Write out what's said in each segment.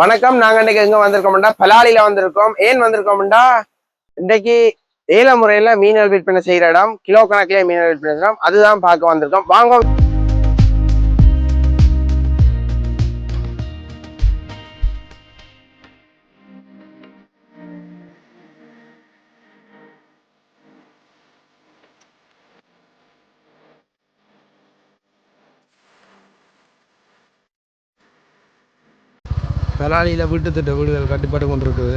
வணக்கம். நாங்க இன்னைக்கு எங்க வந்திருக்கோம்டா? பலாலில வந்திருக்கோம். ஏன் வந்திருக்கோம்டா? இன்னைக்கு ஏல முறையில மீனல் விற்பனை செய்யற இடம். கிலோ கணக்கிலே மீனல் விற்பனை செய்யறோம் அதுதான் பார்க்க வந்திருக்கோம். வாங்க. பலாலியில் வீட்டு திட்ட வீடுகள் கட்டுப்பாடு கொண்டிருக்குது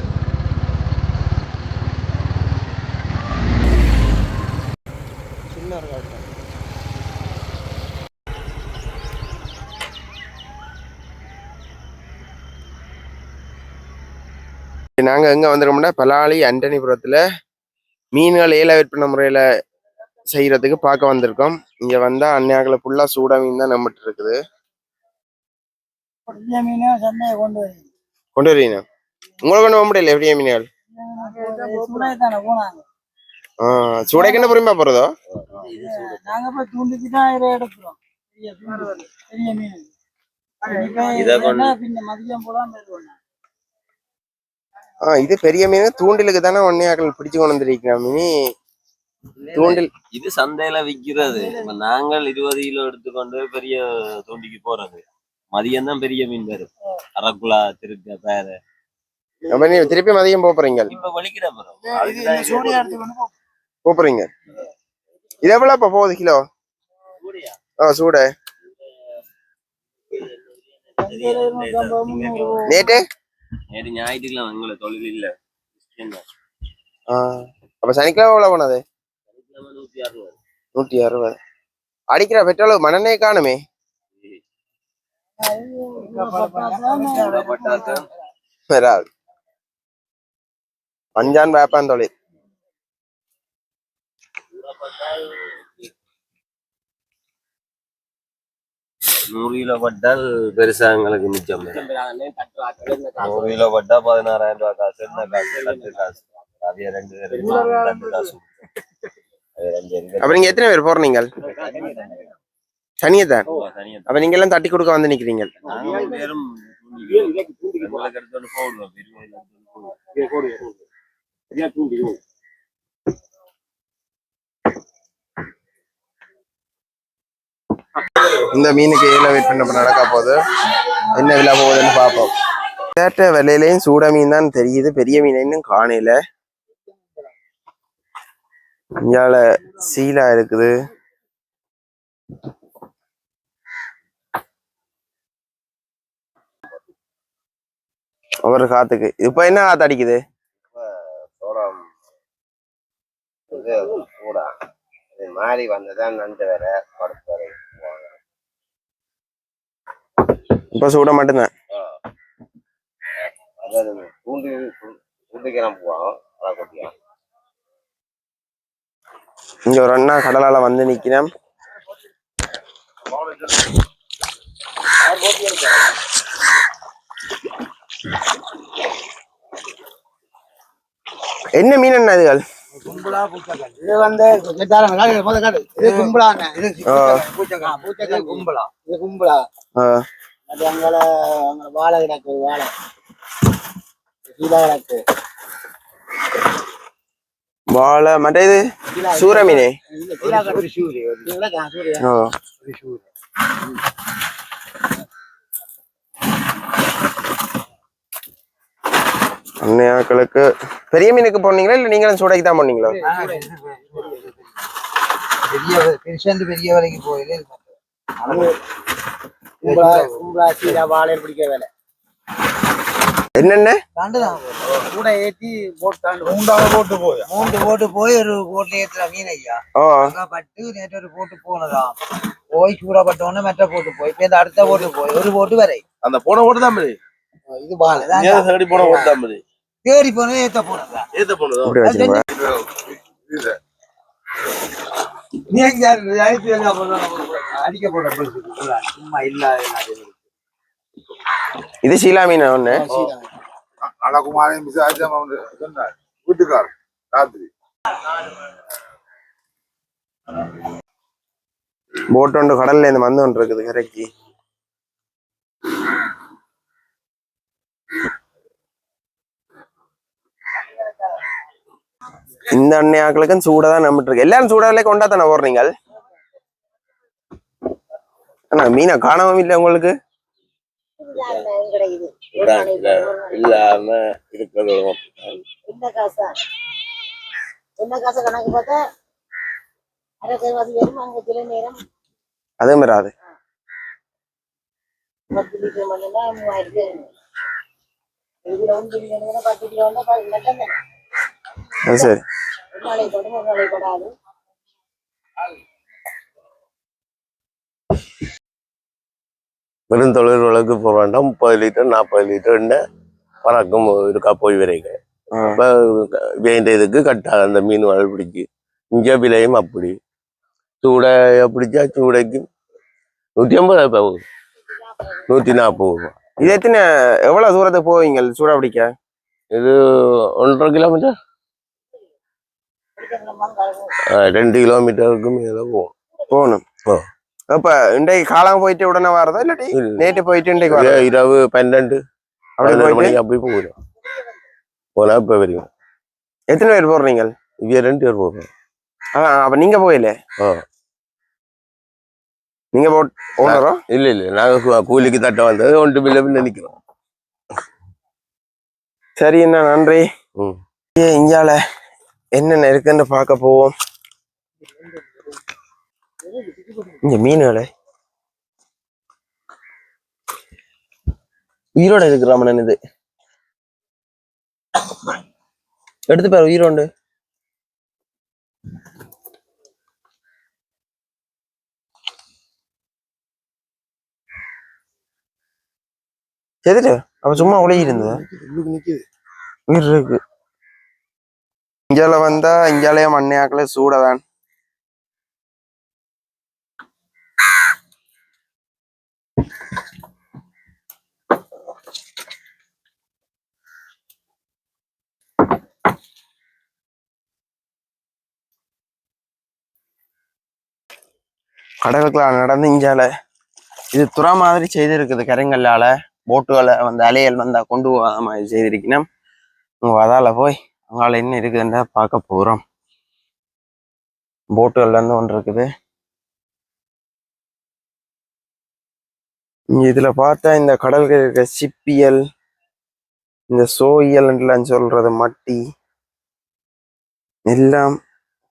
நாங்கள் எங்கே நாங்க எங்க வந்திருக்கோம்னா பலாலி அண்டனிபுரத்துல மீன்கள் ஏல விற்பனை முறையில செய்யறதுக்கு பார்க்க வந்திருக்கோம். இங்க வந்தா அந்நாக்களை ஃபுல்லா சூடா மீன் தான் நம்மகிட்ட இருக்குது. பெரிய மீனை சந்தையை கொண்டு வரீங்க கொண்டு வரீங்க? உங்களை கொண்டு போக முடியல எப்படியா மீன்கள்? சூடாய் தானே போனாங்க. ஆஹ் சூடைக்குன்னு பொறுமையா போறதோ? நாங்க போய் தூண்டிக்கு தான் இதை எடுக்கிறோம். பெரிய மீன். இப்ப இதை கொண்டு- என்ன பின்ன மதியம் போலாம் போயிடுவோம் ஆஹ் இது பெரிய மீன். தூண்டிலுக்கு தானே ஒன்னையாக்கள் பிடிச்சு கொண்டு வந்திருக்கீங்க மீனி. தூண்டில் இது சந்தையில விக்கிறது. நாங்கள் இருபது கிலோ எடுத்துக்கொண்டு பெரிய தூண்டிக்கு போறது. மதியம் தான் பெரிய மீன் வரும் அரக்குலா திருக்க பேர. அப்ப நீ திருப்பி மதியம் போறீங்க இப்ப வலிக்கிற இது எவ்வளவு இப்ப போகுது கிலோ? ஆ சூட. நேற்று நேற்று ஞாயிற்றுக்கிழமை எங்களை தொழில் இல்ல. அப்ப சனிக்கிழமை எவ்வளவு போனது? சனிக்கிழமை நூத்தி அறுபது. நூத்தி அறுபது. அடிக்கிற பெட்ரோல் மணனே காணுமே. வராது பஞ்சான் வேப்பான் தொழில் நூறு கிலோ பட்டால் பெருசா எங்களுக்கு மிச்சம் நூறு கிலோ பட்டா பதினாறாயிரம் ரூபாய் காசு என்ன காசு லட்டு காசு அதே ரெண்டு லட்டு காசு அப்ப நீங்க எத்தனை பேர் போறீங்க தனியத்தான் தனியா அப்ப நீங்க எல்லாம் தட்டி கொடுக்க வந்து நிக்கிறீங்க. இந்த மீனுக்கு ஏல வெயிட் பண்ண நடக்க போகுது. என்ன விலை போகுதுன்னு பார்ப்போம். கேட்ட விலையிலையும் சூட மீன் தான் தெரியுது. பெரிய மீன் இன்னும் காணையில இங்கால சீலா இருக்குது. ஒரு காத்துக்கு. இப்ப என்ன காத்து அடிக்குது? மாறி வந்ததான் நண்டு வேற. படுத்து வரை இப்ப சூட மட்டும்தான். அதாவது பூண்டு பூண்டுக்கெல்லாம் போவோம். அதை கொட்டியும் இங்க ஒரு அண்ணா கடலால வந்து நிக்கிறேன். என்ன மீன் என்ன இதுகள் இது வந்து. இது. இது கும்பலா. இது கும்பலா. ஆ, அது அங்கால அங்க வாழை கிடக்கு வாழை கீழே கிடக்கு வாழை மற்ற இது சூற மீனே இல்ல, கீழே கிடக்கு. இது கிடக்கு, ஆ, சூரிய. அன்னையாக்களுக்கு பெரிய மீனுக்கு போனீங்களா இல்ல நீங்களும் சூடைக்கு தான் போனீங்களா பெரிய பெருசாந்து பெரிய வேலைக்கு போயில என்னென்ன? கூட ஏத்தி போட்டு தாண்டு மூண்டாவது போட்டு போய். மூன்று போட்டு போய் ஒரு போட்டுல ஏத்துற மீன் ஐயா. பட்டு நேற்று ஒரு போட்டு போனதாம். போய் சூடப்பட்ட உடனே மெட்ட போட்டு போய் இப்ப இந்த அடுத்த போட்டு போய் ஒரு போட்டு வரை. அந்த போன ஓட்டு தான் இது பால் போன ஓட்டு தான் தேடி போனது ஏத்த போனதா ஏத்த போனதோ இப்படி வச்சுக்கோங்க நீ எங்க அடிக்க போட சும்மா இல்லாத இது சீலா மீன் ஒண்ணு? அழகுமாரி மிஸ் ஆச்சா சொன்னார். வீட்டுக்கார் ராத்திரி. போட் ஒன்று கடல்ல இருந்து வந்து ஒன்று இருக்குது கரைக்கு. இந்த அண்ணையாக்களுக்கும் சூடா தான் நம்பிட்டு இருக்கு. எல்லாரும் சூடாவிலே கொண்டா தானே போடுறீங்க ஆனா மீனை காணவும் இல்லை உங்களுக்கு? இல்லாம இருக்கிறது என்ன காசா? என்ன காசை கணக்கு பார்த்தா? அது சரி. ஒரு நாளை படும் ஒரு நாளை படாது வெறும் தொழில்களுக்கு போக வேண்டாம் முப்பது லிட்டர் நாற்பது லிட்டர் எண்ணெய் பறக்கும் இருக்கா போய் வரைங்க ஆ. அப்ப வேண்டியதுக்கு கட்டாது அந்த மீன் வலை பிடிக்கு. இங்க விலையும் அப்படி. சூடை பிடிச்சா சூடைக்கு நூற்றி ஐம்பது போகுது. நூற்றி நாற்பது ரூபா இது எத்தனை எவ்வளவு தூரத்துக்கு போவீங்க? சூடா பிடிக்க? இது ஒன்றரை கிலோமீட்டர். ரெண்டு கிலோமீட்டருக்கு மேலே போகும் போகணும். ஓ. அப்ப இன்றைக்கு காலம் போயிட்டு உடனே வரதா இல்லாட்டி இல்ல. நேற்று போயிட்டு இன்றைக்கு இரவு பன்னெண்டு பதினொரு மணிக்கு அப்படி போயிடும் போனா இப்போ வரைக்கும். எத்தனை பேர் போடுறீங்க இவ ரெண்டு பேர் போகிறோம் ஆ, அப்ப நீங்க போயில. நீங்க போட் ஓனரோ? இல்லை இல்லை. நாங்கள் கூலிக்கு தட்ட வந்தது. ஒன்று பில்ல நிற்கிறோம் சரி என்ன நன்றி. இங்கால என்னென்ன இருக்குன்னு பார்க்க போவோம். இங்க மீன்களை உயிரோட இருக்கிற மன்னன் இது. எடுத்து பாரு உயிரோண்டு எதுட்டு அவ சும்மா ஒளிகி இருந்ததா உயிர் இருக்கு. இங்கால வந்தா இங்காலயே மண்ணையாக்கல சூடதான். கடலுக்குள்ள நடந்து இங்கால இது துறா மாதிரி செய்திருக்குது கருங்கல்லால. போட்டுகளை வந்து அலையல் வந்தா கொண்டு போகாத மாதிரி செய்திருக்கணும். உங்க அதால போய் அங்கால என்ன இருக்குதுன்னு பார்க்க போறோம். போட்டுகள்லேருந்து ஒன்று இருக்குது. இதில் இதுல பார்த்தா இந்த கடல்கள் இருக்க சிப்பியல் இந்த சோயியல் சொல்றது மட்டி எல்லாம்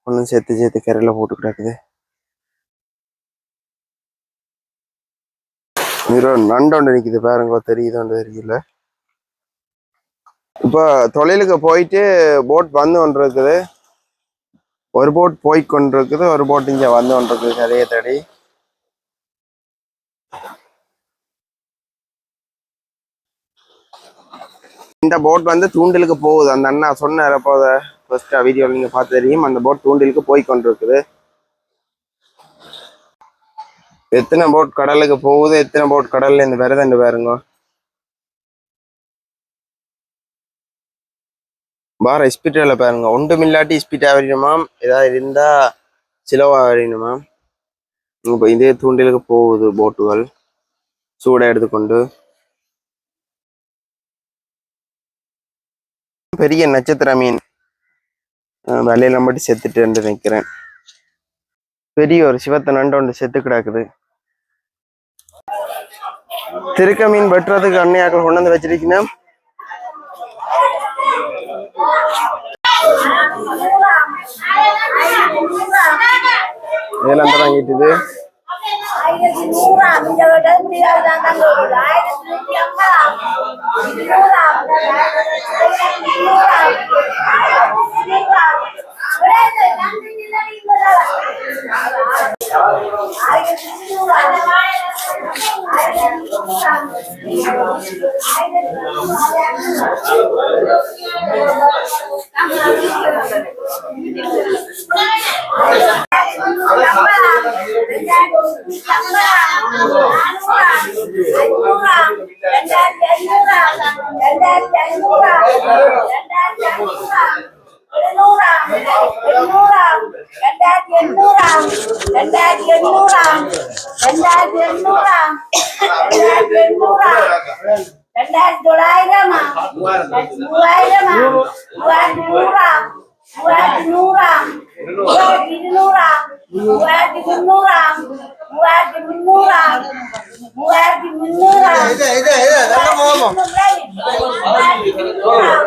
ஒன்றும் சேர்த்து சேர்த்து கரையில போட்டு கிடக்குது. நண்டு ஒன்று நண்டொண்டு பாருங்க தெரியுதோன்னு தெரியல. இப்போ தொழிலுக்கு போயிட்டு போட் வந்து கொண்டிருக்குது. ஒரு போட் போய் கொண்டிருக்குது ஒரு போட் இங்க வந்து கொண்டு இருக்குது தேடி. இந்த போட் வந்து தூண்டிலுக்கு போகுது. அந்த அண்ணா சொன்னார் அப்போ ஃபர்ஸ்ட் வீடியோவில் நீங்க பார்த்து தெரியும். அந்த போட் தூண்டிலுக்கு போய் கொண்டிருக்குது. எத்தனை போட் கடலுக்கு போகுது எத்தனை போட் கடல்ல இருந்து வருதுன்னு பாருங்க. பார ஹாஸ்பிட்டலில் பாருங்க. ஒன்றும் இல்லாட்டி ஸ்பீட் வரையணுமாம் ஏதாவது இருந்தா சிலவா வரையணுமாம் இப்போ இதே தூண்டிலுக்கு போகுது போட்டுகள் சூடாக எடுத்துக்கொண்டு. பெரிய நட்சத்திர மீன். வலையெல்லாம் வலையில மட்டும் செத்துட்டு நிக்கிறேன். பெரிய ஒரு சிவத்தை நண்டு ஒன்று செத்து கிடக்குது. திருக்க மீன் வெட்டுறதுக்கு அன்னையாக்கள் கொண்டு வந்து வச்சிருக்கீங்கன்னா இதெல்லாம் தொடங்கிட்டுது ஆயிரத்தி ஆயிரத்தி Buat di dari Nurang, buat di nurang, buat di nurang. முன்னூறா மூவாயிரத்தி முன்னூறா மூவாயிரத்தி முன்னூறா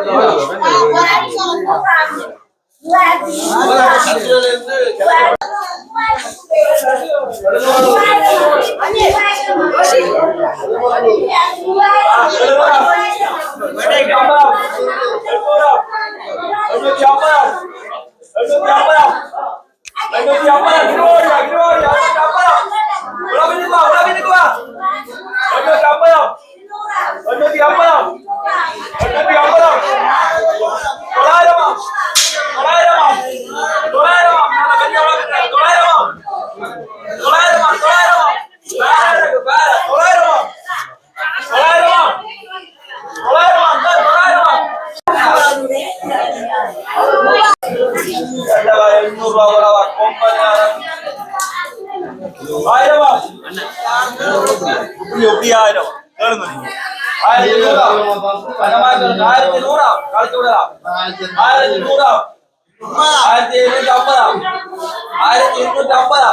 மூவாயிரத்தி முன்னூறா மூவாயிரத்தி சொல்லுங்க. ஆயிரத்தி நூறா கழிச்சு விடலாம் ஆயிரத்தி நூறா ஆயிரத்தி இருநூத்தி ஐம்பதா ஆயிரத்தி இருநூத்தி ஐம்பதா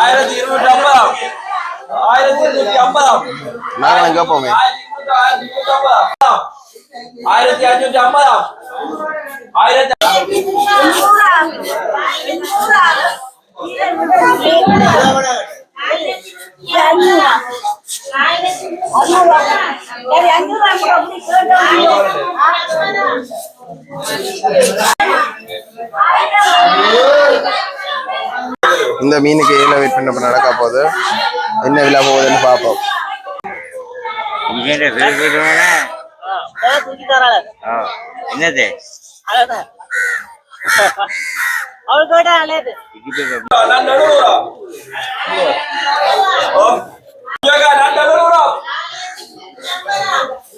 ஆயிரத்தி இருநூத்தி ஐம்பதா ஆயிரத்தி இருநூத்தி ஐம்பதா நாங்களும் கேட்போமே ஆயிரத்தி அஞ்சூத்தி ஐம்பதா ஆயிரத்தி இந்த மீனுக்கு ஏல வெயிட் பண்ண நடக்க போகுது. என்ன விலை போகுதுன்னு பார்ப்போம். என்னது? அவளுக்கு நான் நடுவுறா நான் நடுவுறா